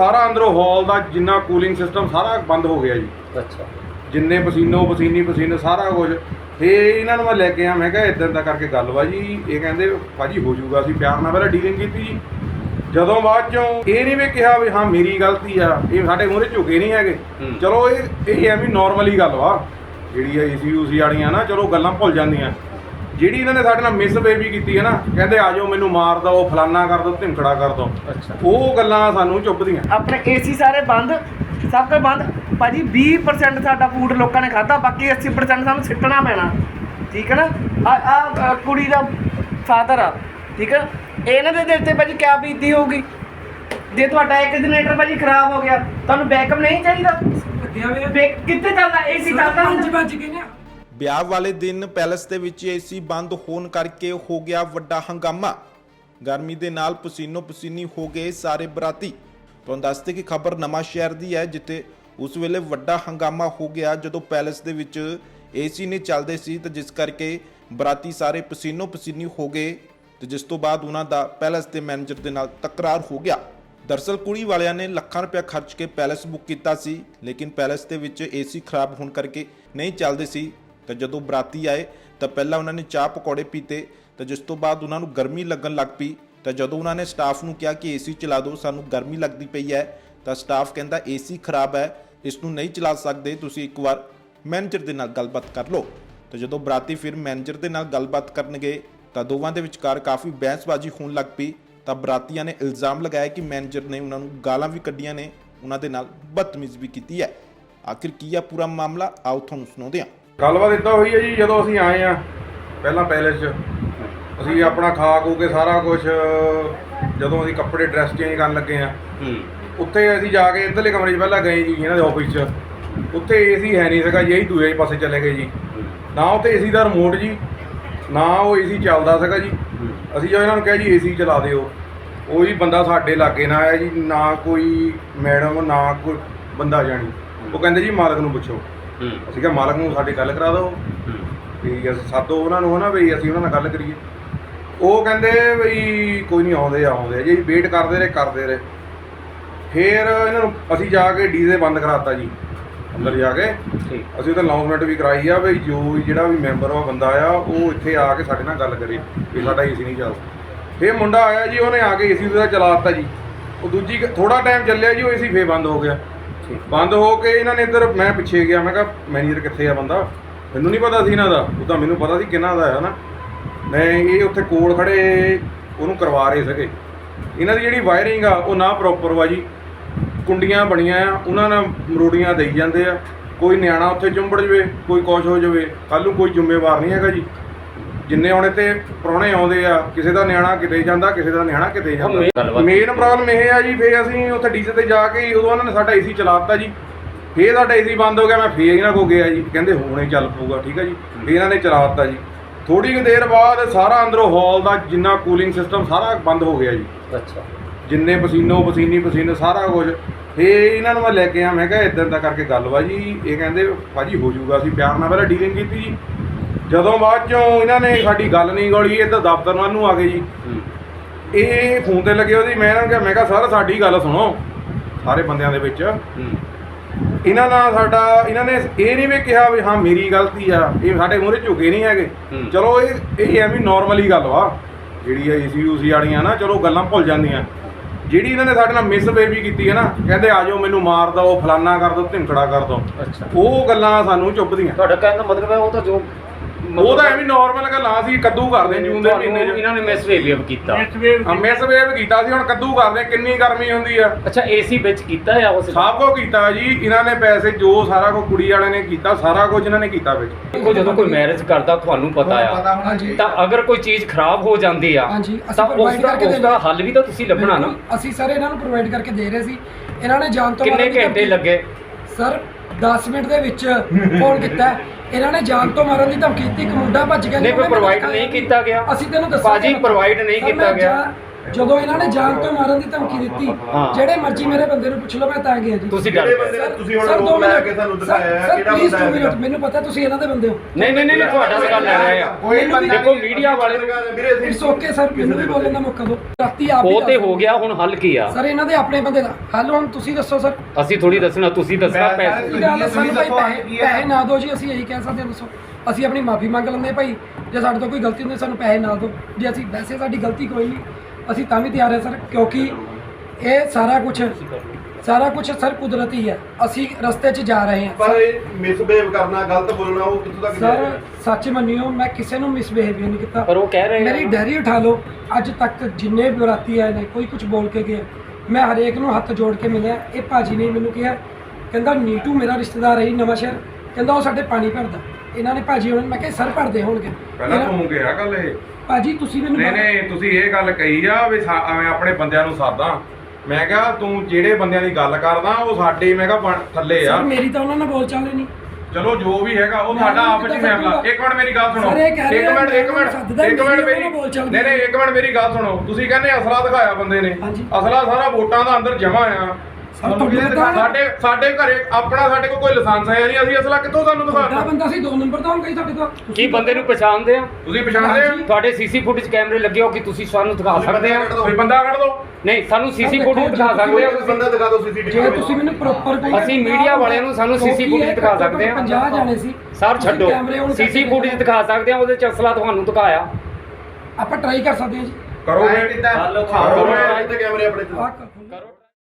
ਸਾਰਾ ਅੰਦਰੋਂ ਹਾਲ ਦਾ ਜਿੰਨਾ ਕੂਲਿੰਗ ਸਿਸਟਮ ਸਾਰਾ ਬੰਦ ਹੋ ਗਿਆ ਜੀ। ਅੱਛਾ। ਜਿੰਨੇ ਪਸੀਨੋ ਪਸੀਨੀ ਪਸੀਨੇ ਸਾਰਾ ਕੁਝ। ਫੇ ਇਹਨਾਂ ਨੂੰ ਮੈਂ ਲੈ ਕੇ ਆ ਮੈਂ ਕਿਹਾ ਇਦਾਂ ਦਾ ਕਰਕੇ ਗੱਲ ਵਾ ਜੀ। ਇਹ ਕਹਿੰਦੇ ਭਾਜੀ ਹੋ ਜਾਊਗਾ ਅਸੀਂ ਪਿਆਰ ਨਾਲ ਪਹਿਲਾਂ ਡੀਲਿੰਗ ਕੀਤੀ ਜੀ। ਜਦੋਂ ਬਾਅਦ ਚੋਂ ਇਹ ਨਹੀਂ ਵੀ ਕਿਹਾ ਵੀ ਹਾਂ ਮੇਰੀ ਗਲਤੀ ਆ ਇਹ ਸਾਡੇ ਮੂਹਰੇ ਝੁਕੇ ਨਹੀਂ ਹੈਗੇ। ਚਲੋ ਇਹ ਇਹ ਐਵੇਂ ਨਾਰਮਲੀ ਗੱਲ ਵਾ। ਜਿਹੜੀ ਆ ਯੂਸੀ ਵਾਲੀਆਂ ਨਾ ਚਲੋ ਗੱਲਾਂ ਭੁੱਲ ਜਾਂਦੀਆਂ। ਜਿਹੜੀ ਇਹਨਾਂ ਨੇ ਸਾਡੇ ਨਾਲ ਮਿਸ ਬੇਬੀ ਕੀਤੀ ਹੈ ਨਾ ਕਹਿੰਦੇ ਆ ਜਾਓ ਮੈਨੂੰ ਮਾਰ ਦੋ ਫਲਾਨਾ ਕਰ ਦੋ ਧਿਮਕੜਾ ਕਰ ਦੋ। ਅੱਛਾ। ਉਹ ਗੱਲਾਂ ਸਾਨੂੰ ਚੁੱਭਦੀਆਂ। ਆਪਣੇ ਏਸੀ ਸਾਰੇ ਬੰਦ ਸਭ ਕੁਝ ਬੰਦ। ਭਾਜੀ 20% ਸਾਡਾ ਫੂਡ ਲੋਕਾਂ ਨੇ ਖਾਦਾ ਬਾਕੀ 80% ਸਾਨੂੰ ਸਿੱਟਣਾ ਪੈਣਾ। ਠੀਕ ਹੈ ਨਾ? ਆ ਕੁੜੀ ਦਾ ਫਾਦਰ ਆ ਠੀਕ ਹੈ? ਇਹਨਾਂ ਦੇ ਦਿਲ ਤੇ ਭਾਜੀ ਕਿਆ ਬੀਤੀ ਹੋਊਗੀ? ਜੇ ਤੁਹਾਡਾ ਇੱਕ ਜਨਰੇਟਰ ਭਾਜੀ ਖਰਾਬ ਹੋ ਗਿਆ ਤੁਹਾਨੂੰ ਬੈਕਅਪ ਨਹੀਂ ਚਾਹੀਦਾ? ਕਿੱਥੇ ਚੱਲਦਾ? ਏਸੀ ਚੱਲਦਾ ਹੁੰਦਾ। ਵਿਆਹ ਵਾਲੇ ਦਿਨ ਪੈਲਸ ਦੇ ਵਿੱਚ ਏਸੀ ਬੰਦ ਹੋਣ ਕਰਕੇ ਹੋ ਗਿਆ ਵੱਡਾ ਹੰਗਾਮਾ। ਗਰਮੀ ਦੇ ਨਾਲ ਪਸੀਨੋ ਪਸੀਨੀ ਹੋ ਗਏ ਸਾਰੇ ਬਰਾਤੀ। ਤੁਹਾਨੂੰ ਦੱਸਦੇ ਕਿ ਖਬਰ ਨਵਾਂ ਸ਼ਹਿਰ ਦੀ ਹੈ, ਜਿੱਥੇ ਉਸ ਵੇਲੇ ਵੱਡਾ ਹੰਗਾਮਾ ਹੋ ਗਿਆ ਜਦੋਂ ਪੈਲਸ ਦੇ ਵਿੱਚ ਏਸੀ ਨਹੀਂ ਚੱਲਦੇ ਸੀ, ਤੇ ਜਿਸ ਕਰਕੇ ਬਰਾਤੀ ਸਾਰੇ ਪਸੀਨੋ ਪਸੀਨੀ ਹੋ ਗਏ, ਤੇ ਜਿਸ ਤੋਂ ਬਾਅਦ ਉਹਨਾਂ ਦਾ ਪੈਲਸ ਦੇ ਮੈਨੇਜਰ ਦੇ ਨਾਲ ਤਕਰਾਰ ਹੋ ਗਿਆ। ਦਰਸਲ ਕੁੜੀ ਵਾਲਿਆਂ ਨੇ ਲੱਖਾਂ ਰੁਪਏ ਖਰਚ ਕੇ ਪੈਲਸ ਬੁੱਕ ਕੀਤਾ ਸੀ, ਲੇਕਿਨ ਪੈਲਸ ਦੇ ਵਿੱਚ ਏਸੀ ਖਰਾਬ ਹੋਣ ਕਰਕੇ ਨਹੀਂ ਚੱਲਦੇ ਸੀ। ਤਾਂ ਜਦੋਂ ਬਰਾਤੀ ਆਏ, ਤਾਂ ਪਹਿਲਾਂ ਉਹਨਾਂ ਨੇ ਚਾਹ ਪਕੌੜੇ ਪੀਤੇ, ਤਾਂ ਜਿਸ ਤੋਂ ਬਾਅਦ ਉਹਨਾਂ ਨੂੰ ਗਰਮੀ ਲੱਗਣ ਲੱਗ ਪਈ, ਤਾਂ ਜਦੋਂ ਉਹਨਾਂ ਨੇ ਸਟਾਫ ਨੂੰ ਕਿਹਾ ਕਿ ਏਸੀ ਚਲਾ ਦਿਓ, ਸਾਨੂੰ ਗਰਮੀ ਲੱਗਦੀ ਪਈ ਹੈ, ਤਾਂ ਸਟਾਫ ਕਹਿੰਦਾ ਏਸੀ ਖਰਾਬ ਹੈ ਇਸ ਨੂੰ ਨਹੀਂ ਚਲਾ ਸਕਦੇ, ਤੁਸੀਂ ਇੱਕ ਵਾਰ ਮੈਨੇਜਰ ਦੇ ਨਾਲ ਗੱਲਬਾਤ ਕਰ ਲਓ। ਤਾਂ ਜਦੋਂ ਬਰਾਤੀ ਫਿਰ ਮੈਨੇਜਰ ਦੇ ਨਾਲ ਗੱਲਬਾਤ ਕਰਨ ਗਏ ਤਾਂ ਦੋਵਾਂ ਦੇ ਵਿਚਕਾਰ ਕਾਫੀ ਬਹਿਸਬਾਜ਼ੀ ਹੋਣ ਲੱਗ ਪਈ, ਤਾਂ ਬਰਾਤੀਆਂ ਨੇ ਇਲਜ਼ਾਮ ਲਗਾਇਆ ਕਿ ਮੈਨੇਜਰ ਨੇ ਉਹਨਾਂ ਨੂੰ ਗਾਲਾਂ ਵੀ ਕੱਢੀਆਂ ਨੇ, ਉਹਨਾਂ ਦੇ ਨਾਲ ਬਦਤਮੀਜ਼ ਵੀ ਕੀਤੀ ਹੈ। ਆਖਿਰ ਕੀ ਆ ਪੂਰਾ ਮਾਮਲਾ? ਆਓ ਤੁਹਾਨੂੰ ਸੁਣਾਉਂਦੇ ਹਾਂ। ਗੱਲਬਾਤ ਇਦਾਂ ਹੋਈ ਹੈ ਜੀ ਜਦੋਂ ਅਸੀਂ ਆਏ ਆ ਪਹਿਲਾਂ ਪੈਲੇਸ 'ਚ। ਅਸੀਂ ਆਪਣਾ ਖਾ ਖੂ ਕੇ ਸਾਰਾ ਕੁਝ ਜਦੋਂ ਅਸੀਂ ਕੱਪੜੇ ਡਰੈਸ ਚੇਂਜ ਕਰਨ ਲੱਗੇ ਆ ਹੂੰ। ਉੱਥੇ ਅਸੀਂ ਜਾ ਕੇ ਇੱਧਰਲੇ ਕਮਰੇ 'ਚ ਪਹਿਲਾਂ ਗਏ ਜੀ ਇਹਨਾਂ ਦੇ ਆਫਿਸ 'ਚ। ਉੱਥੇ ਏਸੀ ਹੈ ਨਹੀਂ ਸੀਗਾ ਜੀ ਅਸੀਂ ਦੂਜੇ ਪਾਸੇ ਚਲੇ ਗਏ ਜੀ। ਨਾ ਉੱਥੇ ਏਸੀ ਦਾ ਰਿਮੋਟ ਜੀ ਨਾ ਉਹ ਏਸੀ ਚੱਲਦਾ ਸੀਗਾ ਜੀ। ਅਸੀਂ ਜਦੋਂ ਇਹਨਾਂ ਨੂੰ ਕਿਹਾ ਜੀ ਏਸੀ ਚਲਾ ਦਿਓ। ਉਹ ਹੀ ਬੰਦਾ ਸਾਡੇ ਲਾਗੇ ਨਾ ਆਇਆ ਜੀ ਨਾ ਕੋਈ ਮੈਡਮ ਨਾ ਕੋਈ ਬੰਦਾ ਜਾਣੀ। ਉਹ ਕਹਿੰਦੇ ਜੀ ਮਾਲਕ ਨੂੰ ਪੁੱਛੋ। ਅਸੀਂ ਕਿਹਾ ਮਾਲਕ ਨੂੰ ਸਾਡੀ ਗੱਲ ਕਰਾ ਦਿਓ। ਹੂੰ। ਵੀ ਅਸੀਂ ਸਾਦੋ ਉਹਨਾਂ ਨੂੰ ਹਨਾ ਵੀ ਅਸੀਂ ਉਹਨਾਂ ਨਾਲ ਗੱਲ ਕਰੀਏ। ਉਹ ਕਹਿੰਦੇ ਵੀ ਕੋਈ ਨਹੀਂ ਆਉਂਦੇ ਆ, ਆਉਂਦੇ ਆ ਜੀ ਵੇਟ ਕਰਦੇ ਰਹੇ ਕਰਦੇ ਰਹੇ। ਫੇਰ ਇਹਨਾਂ ਨੂੰ ਅਸੀਂ ਜਾ ਕੇ ਡੀਜ਼ੇ ਬੰਦ ਕਰਾਤਾ ਜੀ ਅੰਦਰ ਜਾ ਕੇ। ਠੀਕ। ਅਸੀਂ ਉਹਦਾ ਅਨਾਉਂਸਮੈਂਟ ਵੀ ਕਰਾਈ ਆ ਵੀ ਜੋ ਜਿਹੜਾ ਵੀ ਮੈਂਬਰ ਆ ਬੰਦਾ ਆ ਉਹ ਇੱਥੇ ਆ ਕੇ ਸਾਡੇ ਨਾਲ ਗੱਲ ਕਰੇ ਵੀ ਸਾਡਾ ਏਸੀ ਨਹੀਂ ਚੱਲਦਾ। ਫੇਰ ਮੁੰਡਾ ਆਇਆ ਜੀ ਉਹਨੇ ਆ ਕੇ ਏਸੀ ਉਹਦਾ ਚਲਾ ਦਿੱਤਾ ਜੀ। ਉਹ ਦੂਜੀ ਥੋੜਾ ਟਾਈਮ ਚੱਲਿਆ ਜੀ ਉਹ ਏਸੀ ਫੇਰ ਬੰਦ ਹੋ ਗਿਆ। ਠੀਕ ਬੰਦ ਹੋ ਕੇ ਇਹਨਾਂ ਨੇ ਇੱਧਰ ਮੈਂ ਪਿੱਛੇ ਗਿਆ, ਮੈਂ ਕਿਹਾ ਮੈਨੇਜਰ ਕਿੱਥੇ ਆ ਬੰਦਾ? ਮੈਨੂੰ ਨਹੀਂ ਪਤਾ ਸੀ ਇਹਨਾਂ ਦਾ, ਉਹ ਮੈਨੂੰ ਪਤਾ ਸੀ ਕਿਹਨਾਂ ਦਾ ਹੈ ਨਾ ਮੈਂ ਇਹ ਉੱਥੇ ਕੋਲ ਖੜੇ ਉਹਨੂੰ ਕਰਵਾ ਰਹੇ ਸੀਗੇ। ਇਹਨਾਂ ਦੀ ਜਿਹੜੀ ਵਾਇਰਿੰਗ ਆ, ਉਹ ਨਾ ਪ੍ਰੋਪਰ ਵਾ ਜੀ। ਕੁੰਡੀਆਂ ਬਣੀਆਂ ਆ, ਉਹਨਾਂ ਨਾਲ ਮਰੋੜੀਆਂ ਦੇਈ ਜਾਂਦੇ ਆ। ਕੋਈ ਨਿਆਣਾ ਉੱਥੇ ਚੁੰਬੜ ਜਵੇ, ਕੋਈ ਕੁਛ ਹੋ ਜਵੇ ਕੱਲ ਨੂੰ ਕੋਈ ਜ਼ਿੰਮੇਵਾਰ ਨਹੀਂ ਹੈਗਾ ਜੀ। ਜਿੰਨੇ ਹੁਣ ਇੱਥੇ ਪ੍ਰਾਹੁਣੇ ਆਉਂਦੇ ਆ ਕਿਸੇ ਦਾ ਨਿਆਣਾ ਕਿਤੇ ਜਾਂਦਾ ਕਿਸੇ ਦਾ ਨਿਆਣਾ ਕਿਤੇ ਜਾਂਦਾ। ਮੇਨ ਪ੍ਰੋਬਲਮ ਇਹ ਆ ਜੀ ਫੇਰ ਅਸੀਂ ਉੱਥੇ ਡੀਜ਼ੇ ਤੇ ਜਾ ਕੇ ਉਦੋਂ ਉਹਨਾਂ ਨੇ ਸਾਡਾ ਏਸੀ ਚਲਾ ਦਿੱਤਾ ਜੀ। ਫੇਰ ਸਾਡਾ ਏਸੀ ਬੰਦ ਹੋ ਗਿਆ ਮੈਂ ਫੇਰ ਇਹਨਾਂ ਕੋ ਗਿਆ ਜੀ। ਕਹਿੰਦੇ ਹੁਣੇ ਚੱਲ ਪਊਗਾ ਠੀਕ ਆ ਜੀ। ਫੇਰ ਇਹਨਾਂ ਨੇ ਚਲਾ ਦਿੱਤਾ ਜੀ। ਥੋੜੀ ਕੁ ਦੇਰ ਬਾਅਦ ਸਾਰਾ ਅੰਦਰੋਂ ਹਾਲ ਦਾ ਜਿੰਨਾ ਕੂਲਿੰਗ ਸਿਸਟਮ ਸਾਰਾ ਬੰਦ ਹੋ ਗਿਆ ਜੀ। ਅੱਛਾ। ਜਿੰਨੇ ਪਸੀਨੋ ਪਸੀਨੀ ਪਸੀਨੇ ਸਾਰਾ ਕੁਝ। ਫੇ ਇਹਨਾਂ ਨੂੰ ਮੈਂ ਲੈ ਕੇ ਆ ਮੈਂ ਕਿਹਾ ਇਦਾਂ ਦਾ ਕਰਕੇ ਗੱਲ ਵਾ ਜੀ। ਇਹ ਕਹਿੰਦੇ ਭਾਜੀ ਹੋ ਜਾਊਗਾ ਅਸੀਂ ਪਿਆਰ ਨਾਲ ਪਹਿਲਾਂ ਡੀਲਿੰਗ ਕੀਤੀ ਜੀ। ਜਦੋਂ ਬਾਅਦ ਚੋਂ ਇਹਨਾਂ ਨੇ ਸਾਡੀ ਗੱਲ ਨਹੀਂ ਗੋਲੀ ਇੱਧਰ ਦਫ਼ਤਰ ਵੱਲ ਨੂੰ ਆ ਗਏ ਜੀ। ਇਹ ਫੋਨ ਤੇ ਲੱਗੇ ਉਹਦੀ ਮੈਂ ਇਹਨਾਂ ਨੂੰ ਕਿਹਾ ਮੈਂ ਕਿਹਾ ਸਰ ਸਾਡੀ ਗੱਲ ਸੁਣੋ ਸਾਰੇ ਬੰਦਿਆਂ ਦੇ ਵਿੱਚ। ਇਹਨਾਂ ਨਾਲ ਸਾਡਾ ਇਹਨਾਂ ਨੇ ਇਹ ਨਹੀਂ ਵੀ ਕਿਹਾ ਵੀ ਹਾਂ ਮੇਰੀ ਗਲਤੀ ਆ ਇਹ ਸਾਡੇ ਮੂਹਰੇ ਝੁਕੇ ਨਹੀਂ ਹੈਗੇ। ਚਲੋ ਇਹ ਇਹ ਐਵੇਂ ਨਾਰਮਲੀ ਗੱਲ ਵਾ। ਜਿਹੜੀ ਆ ਏਸੀ ਯੂਸੀ ਵਾਲੀਆਂ ਨਾ ਚਲੋ ਗੱਲਾਂ ਭੁੱਲ ਜਾਂਦੀਆਂ। ਜਿਹੜੀ ਇਹਨਾਂ ਨੇ ਸਾਡੇ ਨਾਲ ਮਿਸ ਬੇਬੀ ਕੀਤੀ ਹੈ ਨਾ ਕਹਿੰਦੇ ਆ ਜਾਓ ਮੈਨੂੰ ਮਾਰ ਦੋ ਫਲਾਨਾ ਕਰ ਦੋ ਧਿਮਕੜਾ ਕਰ ਦੋ ਅੱਛਾ। ਉਹ ਗੱਲਾਂ ਸਾਨੂੰ ਚੁੱਭਦੀਆਂ। ਤੁਹਾਡਾ ਕਹਿਣ ਦਾ ਮਤਲਬ ਹੈ ਉਹ ਤਾਂ ਜੋ ਉਹ ਤਾਂ ਐਵੇਂ ਨਾਰਮਲ ਗੱਲਾਂ ਸੀ ਕੱਦੂ ਕਰਦੇ ਜੂਨ ਦੇ ਮਹੀਨੇ 'ਚ। ਇਹਨਾਂ ਨੇ ਮਿਸਬੀਹੇਵ ਕੀਤਾ। ਮਿਸ ਵੇਵ ਕੀਤਾ ਸੀ ਹੁਣ ਕੱਦੂ ਕਰਦੇ ਕਿੰਨੀ ਗਰਮੀ ਹੁੰਦੀ ਆ। ਅੱਛਾ ਏਸੀ ਵਿੱਚ ਕੀਤਾ ਆ ਉਸ ਸਭ ਕੁਝ ਕੀਤਾ ਜੀ ਇਹਨਾਂ ਨੇ ਪੈਸੇ ਜੋ ਸਾਰਾ ਕੁਝ ਕੁੜੀ ਵਾਲਿਆਂ ਨੇ ਕੀਤਾ ਸਾਰਾ ਕੁਝ ਇਹਨਾਂ ਨੇ ਕੀਤਾ ਵਿੱਚ। ਦੇਖੋ ਜਦੋਂ ਕੋਈ ਮੈਰਿਜ ਕਰਦਾ ਤੁਹਾਨੂੰ ਪਤਾ ਆ। ਹਾਂਜੀ। ਤਾਂ ਅਗਰ ਕੋਈ ਚੀਜ਼ ਖਰਾਬ ਹੋ ਜਾਂਦੀ ਆ ਹਾਂਜੀ, ਅਸੀਂ ਤਾਂ ਉਸ provide ਦਾ ਕਰਕੇ ਉਸ ਦਾ ਦਿੰਦੇ। ਹੱਲ ਵੀ ਤਾਂ ਤੁਸੀਂ ਲੱਭਣਾ ਨਾ। ਅਸੀਂ ਸਰ ਇਹਨਾਂ ਨੂੰ ਪ੍ਰੋਵਾਈਡ ਕਰਕੇ ਦੇ ਰਹੇ ਸੀ। ਇਹਨਾਂ ਨੇ ਜਾਣ ਤੋਂ ਕਿੰਨੇ ਘੰਟੇ ਲੱਗੇ? ਸਰ 10 ਮਿੰਟ ਦੇ ਵਿੱਚ ਫੋਨ ਕੀਤਾ। ਇਹਨਾਂ ਨੇ ਜਾਣ ਤੋਂ ਮਾਰਨ ਦੀ ਧਮਕੀ ਦਿੱਤੀ ਇੱਕ ਮੁੰਡਾ ਭੱਜ ਗਿਆ ਨਹੀਂ, ਕੋਈ ਦਿਖਾਇਆ ਨਹੀਂ ਕੀਤਾ ਗਿਆ। ਅਸੀਂ ਤੈਨੂੰ ਦੱਸਾਂ ਭਾਜੀ, provide ਨਹੀਂ ਕੀਤਾ ਗਿਆ। ਜਦੋਂ ਇਹਨਾਂ ਨੇ ਜਾਨ ਤੋਂ ਮਾਰਨ ਦੀ ਧਮਕੀ ਦਿੱਤੀ ਹਾਂ। ਜਿਹੜੇ ਮਰਜ਼ੀ ਮੇਰੇ ਬੰਦੇ ਨੂੰ ਪੁੱਛ ਲਓ ਮੈਂ ਤਾਂ ਗਿਆ ਜੀ। ਤੁਸੀਂ ਡਰ ਕਿਹੜੇ ਗਏ। ਬੰਦੇ ਨੇ ਤੁਸੀਂ ਹੁਣ ਦੋ ਰੋਕ ਲੈ। ਕੇ ਸਾਨੂੰ ਦਿਖਾਇਆ ਹੈ ਕਿਹੜਾ ਬੰਦਾ ਹੈ minute, ਮੈਨੂੰ ਪਤਾ ਤੁਸੀਂ ਇਹਨਾਂ ਦੇ ਬੰਦੇ ਹੋ। ਨਹੀਂ ਨਹੀਂ ਨਹੀਂ ਨਹੀਂ, ਤੁਹਾਡਾ ਗੱਲ ਲੈ ਰਹੇ ਆ ਕੋਈ ਵੀ- ਦੇਖੋ ਮੀਡੀਆ ਵਾਲੇ ਵੀਰੇ ਅਸੀਂ ਇਟਸ ਓਕੇ ਸਰ ਮੈਨੂੰ ਵੀ ਬੋਲਣ ਦਾ ਮੌਕਾ ਦਿਓ। ਰਾਤੀ ਆਪ ਹੀ ਉਹ ਤੇ ਦੱਸ ਹੋ ਗਿਆ ਹੁਣ ਹੱਲ ਕੀ ਆ? ਸਰ ਇਹਨਾਂ ਦੇ ਆਪਣੇ ਬੰਦੇ ਦਾ ਹੱਲ ਹੁਣ ਤੁਸੀਂ ਦੱਸੋ ਸਰ ਅਸੀਂ ਥੋੜੀ ਦੱਸਣਾ ਤੁਸੀਂ ਦੱਸਣਾ ਪੈਸੇ। ਕੀ ਗੱਲ ਹੈ ਸਾਨੂੰ ਭਾਈ ਪੈਸੇ ਪੈਸੇ ਨਾ ਦਿਓ ਜੀ ਅਸੀਂ ਇਹੀ ਕਹਿ ਸਕਦੇ ਹਾਂ ਦੱਸੋ। ਅਸੀਂ ਆਪਣੀ ਮਾਫੀ ਮੰਗ ਲੈਂਦੇ ਭਾਈ ਜੇ ਸਾਡੇ ਤੋਂ ਕੋਈ ਗਲਤੀ ਹੁੰਦੀ ਸਾਨੂੰ ਪੈਸੇ ਨਾ ਦਿਓ। ਜੇ ਅਸੀਂ ਵੈਸੇ ਸਾਡੀ ਗਲਤੀ ਕੋਈ ਨਹੀਂ। ਅਸੀਂ ਤਾਂ ਵੀ ਤਿਆਰ ਹਾਂ ਸਰ ਕਿਉਂਕਿ ਇਹ ਸਾਰਾ ਕੁਝ ਸਾਰਾ ਕੁਝ ਸਰ ਕੁਦਰਤੀ ਹੈ। ਅਸੀਂ ਰਸਤੇ 'ਚ ਜਾ ਰਹੇ ਹਾਂ। ਪਰ ਇਹ ਮਿਸਬਿਹੇਵ ਕਰਨਾ ਗਲਤ ਬੋਲਣਾ ਉਹ ਕਿੱਥੋਂ ਤੱਕ ਸਰ ਸੱਚ ਮੰਨਿਓ ਮੈਂ ਕਿਸੇ ਨੂੰ ਮਿਸਬਿਹੇਵ ਨਹੀਂ ਕੀਤਾ। ਪਰ ਉਹ ਕਹਿ ਰਹੇ ਮੇਰੀ ਡੈਰੀ ਉਠਾ ਲਓ। ਅੱਜ ਤੱਕ ਜਿੰਨੇ ਵੀ ਬਰਾਤੀ ਆਏ ਨੇ ਕੋਈ ਕੁਝ ਬੋਲ ਕੇ ਗਿਆ। ਮੈਂ ਹਰੇਕ ਨੂੰ ਹੱਥ ਜੋੜ ਕੇ ਮਿਲਿਆ। ਇਹ ਭਾਜੀ ਨੇ ਮੈਨੂੰ ਕਿਹਾ ਕਹਿੰਦਾ ਨੀਟੂ ਮੇਰਾ ਰਿਸ਼ਤੇਦਾਰ ਹੈ ਜੀ ਨਵਾਂ ਸ਼ਹਿਰ ਕਹਿੰਦਾ ਉਹ ਸਾਡੇ ਪਾਣੀ ਭਰਦਾ। ਇਹਨਾਂ ਨੇ ਭਾਜੀ ਉਹਨਾਂ ਨੇ ਮੈਂ ਕਿਹਾ ਸਰ ਭਰਦੇ ਹੋਣਗੇ। ਪਹਿਲਾਂ ਇਹਨਾਂ- ਗਿਆ ਗੱਲ ਇਹ। ਭਾਜੀ ਤੁਸੀਂ ਮੈਨੂੰ ਨਹੀਂ ਨਹੀਂ ਤੁਸੀਂ ਇਹ ਗੱਲ ਕਹੀ ਆ ਵੀ ਸਾ- ਐਵੇਂ ਆਪਣੇ ਬੰਦਿਆਂ ਨੂੰ ਸਾਦਾ। ਮੈਂ ਕਿਹਾ ਤੂੰ ਜਿਹੜੇ ਬੰਦਿਆਂ ਦੀ ਗੱਲ ਕਰਦਾ ਉਹ ਸਾਡੇ ਮੈਂ ਕਿਹਾ ਬਣ- ਥੱਲੇ ਆ। ਸਰ ਮੇਰੀ ਤਾਂ ਉਹਨਾਂ ਨਾਲ ਬੋਲ ਚਾਲ ਨਹੀਂ। ਚਲੋ ਜੋ ਵੀ ਹੈਗਾ ਉਹ ਮੈਂ ਸਾਡਾ ਆਪਸ ਵਿੱਚ ਕਿੱਦਾਂ ਫੈਸਲਾ? ਇੱਕ ਮਿੰਟ ਮੇਰੀ ਗੱਲ ਸੁਣੋ। ਸਰ, ਇਹ ਕਹਿ ਇੱਕ ਰਹੇ ਆ, ਮਿੰਟ ਇੱਕ ਮਿੰਟ। ਸੱਦਦਾ ਇੱਕ ਮਿੰਟ ਮੇਰੀ ਉਹਨਾਂ ਬੋਲ ਨਹੀਂ। ਨਹੀਂ ਇੱਕ ਮਿੰਟ ਮੇਰੀ ਗੱਲ ਸੁਣੋ। ਤੁਸੀਂ ਕਹਿੰਦੇ ਅਸਲਾ ਦਿਖਾਇਆ ਬੰਦੇ ਨੇ। ਹਾਂਜੀ। ਅਸਲਾ ਸਾਰਾ ਵੋਟਾਂ ਦਾ ਅੰਦਰ ਜਮਾ ਆ। ਸਾਡੇ ਸਾਡੇ ਘਰੇ ਆਪਣਾ ਸਾਡੇ ਕੋਲ ਕੋਈ ਲਾਇਸੈਂਸ ਹੈ ਨਹੀਂ ਅਸੀਂ ਅਸਲਾ ਕਿੱਥੋਂ ਤੁਹਾਨੂੰ ਵੱਡਾ ਦਿਖਾਤਾ ਬੰਦਾ ਸੀ ਦੋ ਨੰਬਰ ਤਾਂ ਹੋਊਗਾ ਹੀ ਤੁਹਾਡੇ ਕੋਲ। ਕੀ ਬੰਦੇ ਨੂੰ ਪਛਾਣਦੇ ਆ? ਤੁਸੀਂ ਪਛਾਣਦੇ ਆ ਤੁਹਾਡੇ ਸੀਸੀ ਫੁਟੇਜ ਕੈਮਰੇ ਲੱਗੇ ਹੋ ਕਿ ਤੁਸੀਂ ਸਾਨੂੰ ਦਿਖਾ ਸਕਦੇ ਆ ਕੋਈ ਬੰਦਾ ਕੱਢ ਦਿਓ। ਨਹੀਂ ਸਾਨੂੰ ਸੀਸੀ ਦੇਖੋ, ਫੁਟੇਜ ਦਿਖਾ ਜੇ ਸਕਦੇ ਆ ਕੋਈ ਬੰਦਾ ਦਿਖਾ ਦਿਓ ਸੀਸੀਟੀਵੀ ਜੇ ਤੁਸੀਂ ਮੈਨੂੰ ਪ੍ਰੋਪਰ ਕੋਈ ਅਸੀਂ media ਵਾਲਿਆਂ ਨੂੰ ਸਾਨੂੰ CC footage ਦਿਖਾ ਸਕਦੇ ਹਾਂ। 50 ਜਾਣੇ ਸੀ। ਸਰ ਤੁਸੀਂ ਛੱਡੋ। ਕੈਮਰੇ on ਕਰਕੇ ਸੀਸੀ ਫੁਟੇਜ ਦਿਖਾ ਸਕਦੇ ਆ ਉਹਦੇ ਚ ਅਸਲਾ ਤੁਹਾਨੂੰ ਦਿਖਾਇਆ। ਆਪਾਂ ਟਰਾਈ ਕਰ ਸਕਦੇ ਹਾਂ ਜੀ। ਕਰੋ ਫਿਰ। ਕਿੱਦਾਂ ਹਲੋ ਕਰੋ ਤੇ ਕੈਮਰੇ ਆਪਣੇ ਤੇ ਆਹ ਕਰ।